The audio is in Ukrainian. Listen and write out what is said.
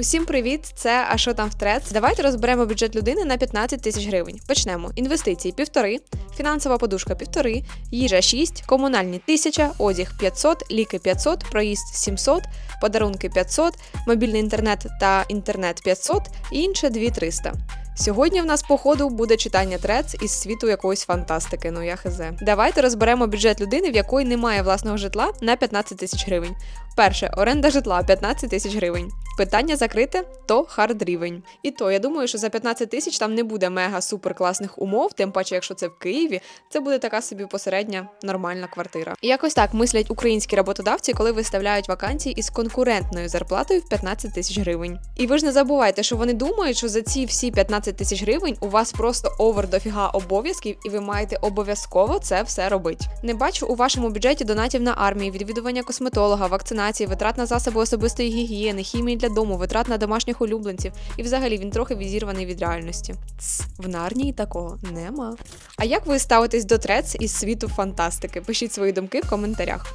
Усім привіт! Це а що там в трец. Давайте розберемо бюджет людини на 15 тисяч гривень. Почнемо. Інвестиції півтори, фінансова подушка півтори, їжа 6, комунальні 1000, одяг 500, ліки 500, проїзд 700, подарунки 500, мобільний інтернет та інтернет 500 і інше 2300. Сьогодні в нас по ходу буде читання трец із світу якоїсь фантастики. Ну я хз. Давайте розберемо бюджет людини, в якої немає власного житла на 15 тисяч гривень. Перше, оренда житла 15 тисяч гривень. Питання закрите, то хард рівень. І то я думаю, що за 15 тисяч там не буде мега супер класних умов, тим паче, якщо це в Києві, це буде така собі посередня нормальна квартира. І якось так мислять українські роботодавці, коли виставляють вакансії із конкурентною зарплатою в 15 тисяч гривень. І ви ж не забувайте, що вони думають, що за ці всі 15 тисяч гривень у вас просто овер дофіга обов'язків, і ви маєте обов'язково це все робити. Не бачу у вашому бюджеті донатів на армії, відвідування косметолога, вакцинації, витрат на засоби особистої гігієни, хімії для дому, витрат на домашніх улюбленців. І взагалі він трохи відірваний від реальності. Тс, в нарнії такого нема. А як ви ставитесь до трец із світу фантастики? Пишіть свої думки в коментарях.